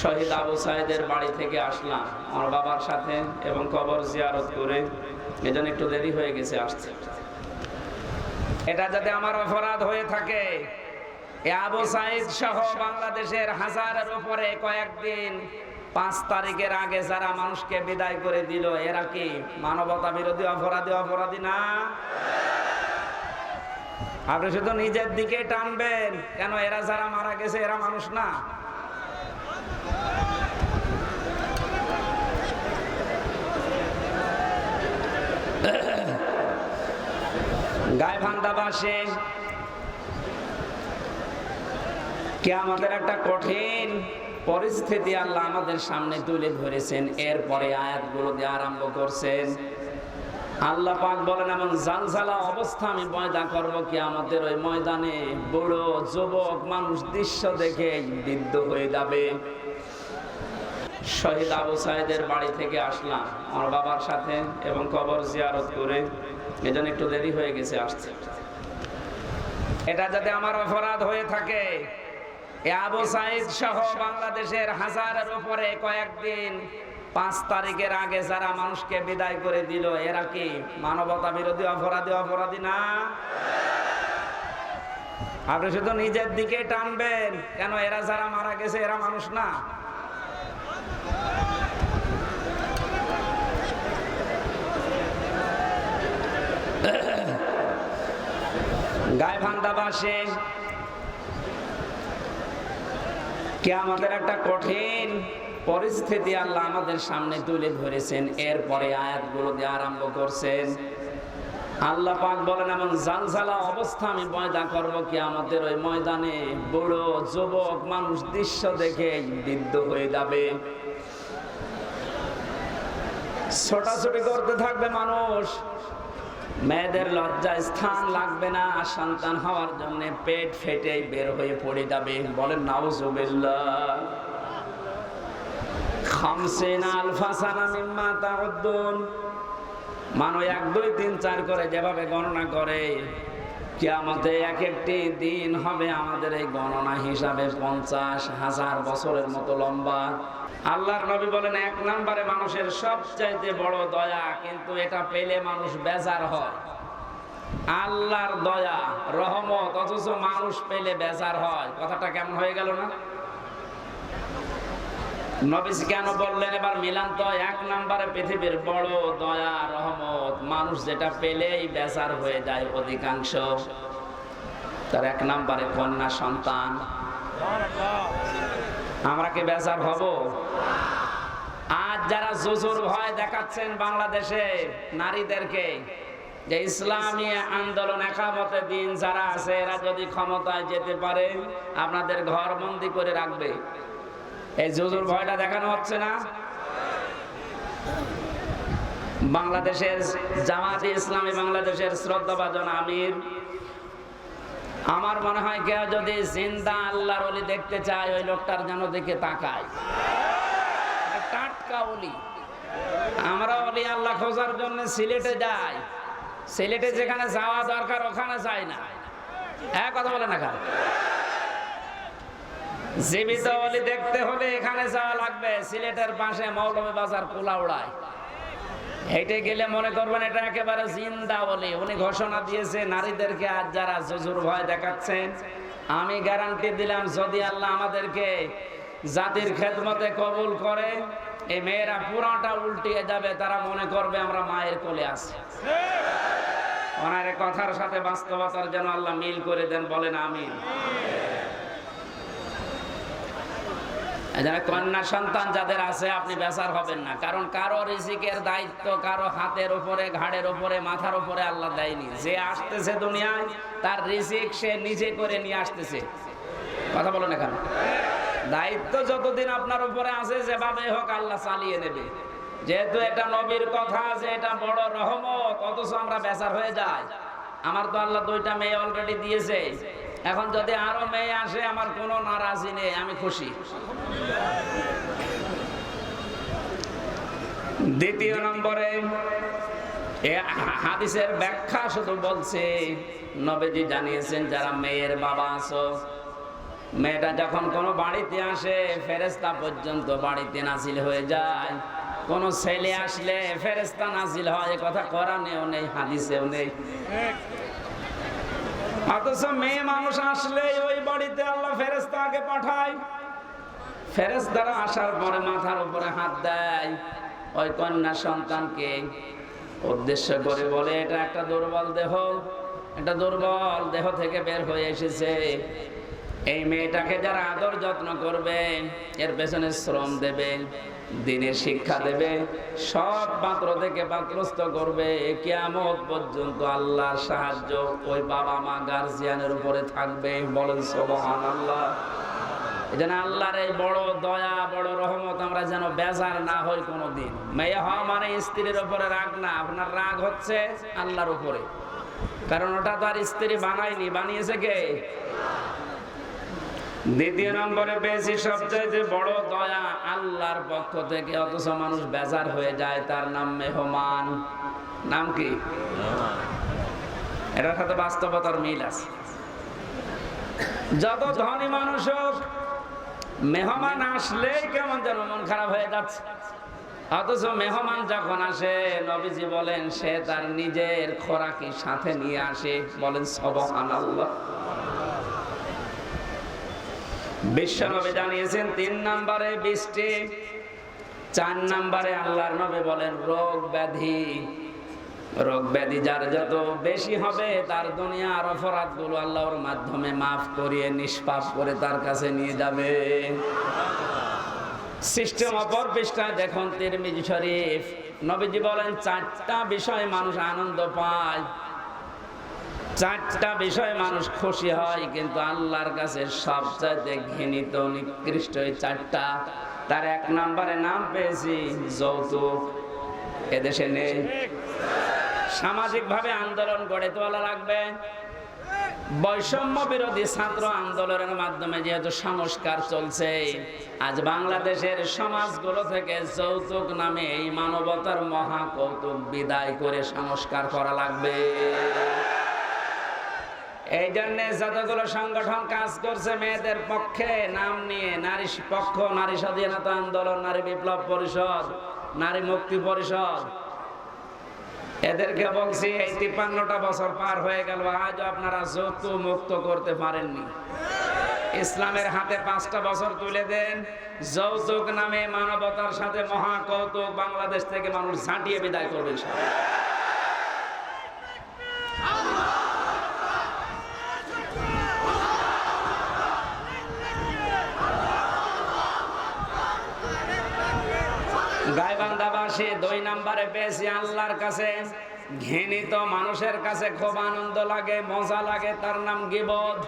শহীদ আবু সাইদের বাড়ি থেকে আসলাম আমার বাবার সাথে এবং কবর জিয়ারত করে। এজন্য একটু দেরি হয়ে গেছে, আসছে। এটা যাতে আমার অপরাধ হয়ে থাকে। আবু সহ বাংলাদেশের হাজারের উপরে কয়েকদিন, পাঁচ তারিখের আগে যারা মানুষকে বিদায় করে দিল, এরা কি মানবতা বিরোধী, অপরাধী অপরাধী না? আপনি শুধু নিজের দিকে টানবেন। কেন এরা যারা মারা গেছে, এরা মানুষ না? গাইবান্ধাবাসে কে আমাদের একটা কঠিন পরিস্থিতি আল্লাহ আমাদের সামনে তুলে ধরেছেন। এরপরে আয়াতগুলো দিয়ে আরম্ভ করছেন। আল্লাহ পাক বলেন, এমন জালজালা অবস্থা আমি ময়দা করব কি আমাদের ওই ময়দানে। বুড়ো যুবক মানুষ দৃশ্য দেখে বিদ্ধ হয়ে যাবে। শহীদ আবু সাহেদের বাড়ি থেকে আসলাম আমার বাবার সাথে এবং কবর জিয়ারত করে। এজন্য একটু দেরি হয়ে গেছে, আসছে। এটা যাতে আমার অপরাধ হয়ে থাকে। আবু সাইদ সহ বাংলাদেশের হাজারের উপরে কয়েকদিন পাঁচ তারিখের আগে যারা মানুষকে বিদায় করে দিল, এরা কি মানবতা বিরোধী, অপরাধী অপরাধী না? আপনি শুধু নিজের দিকে টানবেন, কেন এরা যারা মারা গেছে, এরা মানুষ না? গাইবান্ধাবাসে কে আমাদের একটা কঠিন পরিস্থিতি আল্লাহ আমাদের সামনে তুলে ধরেছেন। এরপরে আয়াতগুলো দিয়ে আরম্ভ করছেন। আল্লাহ পাক বলেন, এমন জালজালা অবস্থা আমি ময়দা করব কি আমাদের ওই ময়দানে। বুড়ো যুবক মানুষ দৃশ্য দেখে বিদ্ধ হয়ে যাবে। ছোটাছুটি করতে থাকবে মানুষ। মেয়েদের লজ্জায় স্থান লাগবে না আর সন্তান হওয়ার জন্য পেট ফেটে বের হয়ে পড়ে যাবে। বলেন তাউদ্দুন। মানো এক, দুই, তিন, চার করে যেভাবে গণনা করে, কিয়ামতে এক একটি দিন হবে আমাদের এই গণনা হিসাবে পঞ্চাশ হাজার বছরের মতো লম্বা। আল্লাহর নবী বলেন, এক নম্বরে মানুষের সবচাইতে বড় দয়া, কিন্তু এটা পেলে মানুষ বেজার হয়। আল্লাহর দয়া, রহমত, অথচ মানুষ পেলে বেজার হয়। কথাটা কেমন হয়ে গেল না? কেন বললেন, এবার মিলান তো, এক নম্বরে পৃথিবীর বড় দয়া, রহমত, মানুষ যেটা পেলেই বেজার হয়ে যায় অধিকাংশ। তার এক নম্বরে কন্যা সন্তান। আমরা কি বেজার হব? আজ যারা জুজুর ভয় দেখাচ্ছেন বাংলাদেশে নারীদেরকে, যে ইসলামী আন্দোলন একামতে দিন যারা আছে, এরা যদি ক্ষমতায় যেতে পারে, আপনাদের ঘর বন্দি করে রাখবে। এই জুজুর ভয়টা দেখানো হচ্ছে না? বাংলাদেশের জামাতে ইসলামী বাংলাদেশের শ্রদ্ধাভাজন আমির আমার মনে হয় কেউ যদি জিন্দা আল্লাহর অলি দেখতে চায়, ওই লোকটার যেন দেখে তাকায়। টাটকা অলি। আমরা অলি আল্লাহ খোঁজার জন্য সিলেটে যাই। সিলেটে যেখানে যাওয়া দরকার, ওখানে যাই না। হ্যাঁ কথা বলে না কার জীবিত অলি দেখতে হলে এখানে যাওয়া লাগবে। সিলেটের পাশে মৌলভী বাজার পোলা উড়ায় হেঁটে গেলে মনে করবেন এটা একেবারে জিন্দা বলে। উনি ঘোষণা দিয়েছে, নারীদেরকে আজ যারা জজুর ভয় দেখাচ্ছেন, আমি গ্যারান্টি দিলাম, যদি আল্লাহ আমাদেরকে জাতির খেদমতে কবুল করে, এই মেয়েরা পুরাটা উল্টিয়ে যাবে, তারা মনে করবে আমরা মায়ের কোলে আছি। ওনার কথার সাথে বাস্তবতার যেন আল্লাহ মিল করে দেন, বলেন আমিন। কন্যা সন্তান যাদের আছে, আপনি বেচার হবেন না। কারণ কারও রিজিকের দায়িত্ব কারও হাতের উপরে, ঘাড়ের উপরে, মাথার উপরে আল্লাহ দেয়নি। যে আসতেছে দুনিয়ায়, তার রিজিক সে নিজে করে নিয়ে আসতেছে। কথা বলেন এখানে। দায়িত্ব যতদিন আপনার উপরে আছে, যেভাবে হোক আল্লাহ চালিয়ে নেবে। যেহেতু এটা নবীর কথা, যে এটা বড় রহমত, অথচ আমরা বেচার হয়ে যাই। আমার তো আল্লাহ দুইটা মেয়ে অলরেডি দিয়েছে। এখন যদি আরও মেয়ে আসে, আমার কোনো নারাজি নেই, আমি খুশি। দ্বিতীয় নম্বরে হাদিসের ব্যাখ্যা শুধু বলছে, নবীজি জানিয়েছেন, যারা মেয়ের বাবা আছো, মেয়েটা যখন কোনো বাড়িতে আসে ফেরেস্তা পর্যন্ত বাড়িতে নাসিল হয়ে যায়। কোন ছেলে আসলে ফেরেস্তা নাসিল হয় কথা কোরআনেও নেই, হাদিসেও নেই। অথচ মেয়ে মানুষ আসলে ওই বাড়িতে আল্লাহ ফেরেস্তাকে পাঠায়। ফেরেস্তারা আসার পরে মাথার উপরে হাত দেয়। ওই কন্যা সন্তানকে উদ্দেশ্য করে বলে, এটা একটা দুর্বল দেহ। এটা দুর্বল দেহ থেকে বের হয়ে এসেছে। এই মেয়েটাকে যারা আদর যত্ন করবে, এর পেছনে শ্রম দেবে, দিনের শিক্ষা দেবে, সব পাত্র থেকে পাত্রস্থ করবে। কিয়ামত পর্যন্ত আল্লাহর সাহায্য ওই বাবা মা গার্জিয়ানের উপরে থাকবে। বলেন সোবহান আল্লাহ জন্য আল্লাহর এই বড় দয়া, বড় রহমত আমরা যেন বেজার না হই কোনো দিন মেয়ে হওয়া মানে স্ত্রীর উপরে রাগ না, আপনার রাগ হচ্ছে আল্লাহর উপরে। কারণ ওটা তো আর স্ত্রী বানায়নি, বানিয়েছে কে? দ্বিতীয় নম্বরে বেশি সবচাইতে বড় দয়া আল্লাহর পক্ষ থেকে অথচ মানুষ বেজার হয়ে যায় তার নাম মেহমান। নাম কি? এটার সাথে বাস্তবতার মিল আছে। যত ধনী মানুষ হোক মেহমান আসলেই কেমন যেন মন খারাপ হয়ে যাচ্ছে। অথচ মেহমান যখন আসে নবীজি বলেন সে তার নিজের খোরাকি সাথে নিয়ে আসে। বলেন সবহান আল্লাহ বিশ্বনবী জানিয়েছেন, তিন নম্বরে বৃষ্টি, চার নম্বরে আল্লাহর নবী বলেন, রোগ ব্যাধি। রোগ ব্যাধি যার যত বেশি হবে, তার দুনিয়ার অপরাধগুলো আল্লাহর মাধ্যমে মাফ করিয়ে, নিষ্পাপ করে তার কাছে নিয়ে যাবে। সিস্টেম অপর পৃষ্ঠায় দেখুন, তিরমিজি শরীফ। নবীজি বলেন, চারটা বিষয় মানুষ আনন্দ পায়। চারটা বিষয় মানুষ খুশি হয়, কিন্তু আল্লাহর কাছে সবচাইতে ঘৃণিত, নিকৃষ্ট চারটা। তার এক নম্বরে নাম পেয়েছি, যৌতুক। এদেশে নেই। সামাজিক ভাবে আন্দোলন গড়ে তোলা লাগবে। বৈষম্য বিরোধী ছাত্র আন্দোলনের মাধ্যমে যেহেতু সংস্কার চলছে, আজ বাংলাদেশের সমাজগুলো থেকে যৌতুক নামে এই মানবতার মহা কৌতুক বিদায় করে সংস্কার করা লাগবে। এই জন্য যতগুলো সংগঠন কাজ করছে মেয়েদের পক্ষে নাম নিয়ে, নারী পক্ষ, নারী স্বাধীনতা আন্দোলন, নারী বিপ্লব পরিষদ, নারী মুক্তি পরিষদ। এদেরকে বলছি, এই তিপ্পান্নটা বছর পার হয়ে গেল আজ আপনারা যৌতুক মুক্ত করতে পারেননি। ইসলামের হাতে পাঁচটা বছর তুলে দেন, যৌতুক নামে মানবতার সাথে মহা কৌতুক বাংলাদেশ থেকে মানুষ ঝাঁটিয়ে বিদায় করবেন সব গাইবান্ধাবাসী দুই নাম্বারে পেয়েছি আল্লাহর কাছে। ঘৃণিত মানুষের কাছে খুব আনন্দ লাগে, মজা লাগে, তার নাম গিবদ